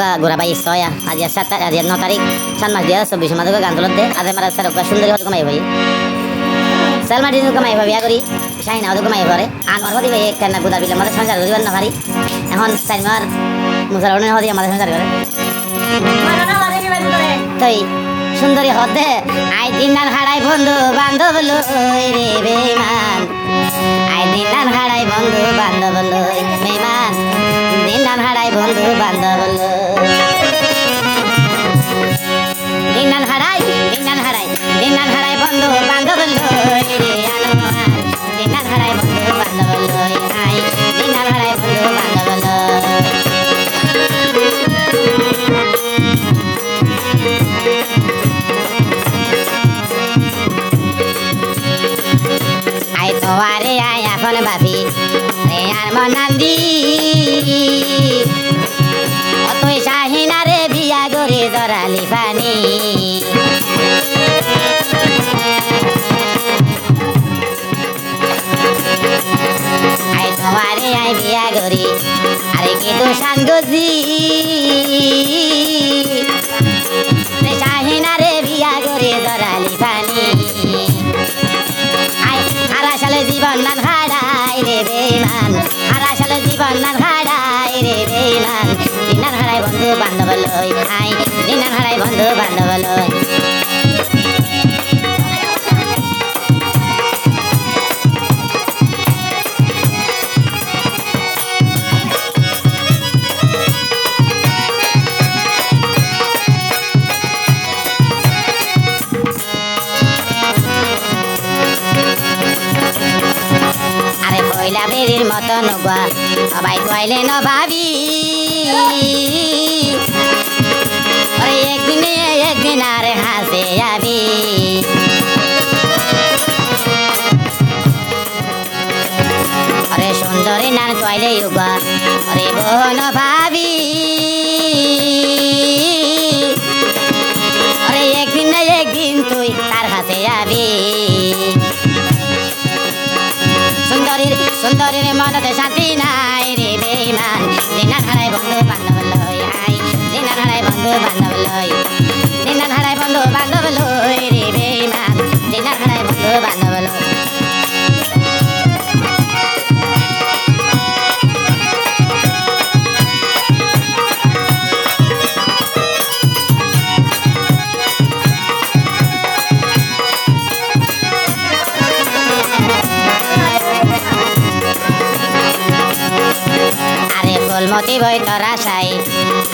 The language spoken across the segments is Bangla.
গা গোড়া বাইশ ছয়, আজি সাত, আজি ন তারিখ সাত মাস দিয়া চব্বিশ মাস গান তোলত আদে মারা স্যার সুন্দরী হতো কমাই ভাই সালমা ডিজু কমাই ভাবি করি শাহিনা হতো কমাই পারে আন অর্থ দিবে এক কেন গুদা বিলে আমাদের সংসার করিবার না পারি এখন সাইমার মুসার অন্য হদি আমাদের সংসার করে তাই সুন্দরী হতে আই দিন নান হারাই বন্ধু বান্ধব লই রে বেমান আই দিন নান হারাই বন্ধু বান্ধব লই তোয়ারে আই এখন ভাবি রে আর মনান্দি। অতই শাহিনারে বিয়া গরে জরালি পানি। তোমারে আই বিয়া গরি আরে কি তো সাঙ্গজি দিনার হারাই বন্ধু বান্ধব লই আই দিনার হারাই বন্ধু বান্ধব লই বেরির মতো নবা। সবাই কইলে ন একদিন একদিন আরে হাসে যাবি আরে সুন্দরী নান কইলে ইউবা অরে বোন ভাবি সুন্দরীর সুন্দরীর মনতে শান্তি নাই রে বেমান দিনা হারাই বন্ধু বান্ধব লই আই দিনা হারাই বন্ধু বান্ধব লই ফুলমতি বই তরা সাই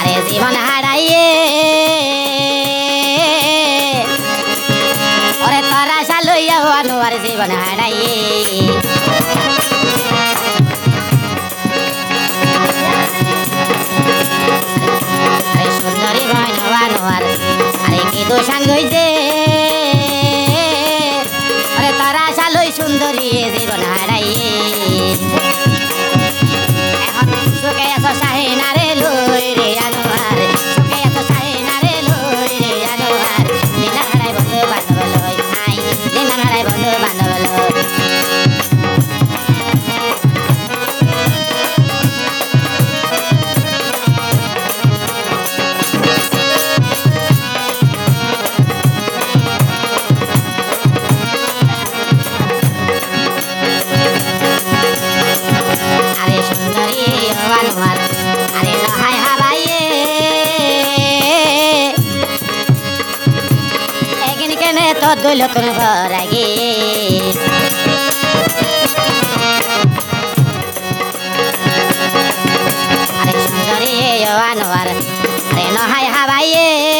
আরে জীবন হারাইয়ে। ওরে তরা সা লইয়া আর জীবন হারাইয়ে। সুন্দরী কি সুন্দরী জীবন হারাইয়ে। quem é só মনে তো দুই লতুন ঘর আগে। আরে সুন্দরী আনোয়ার আরে নহাই হাবাইয়ে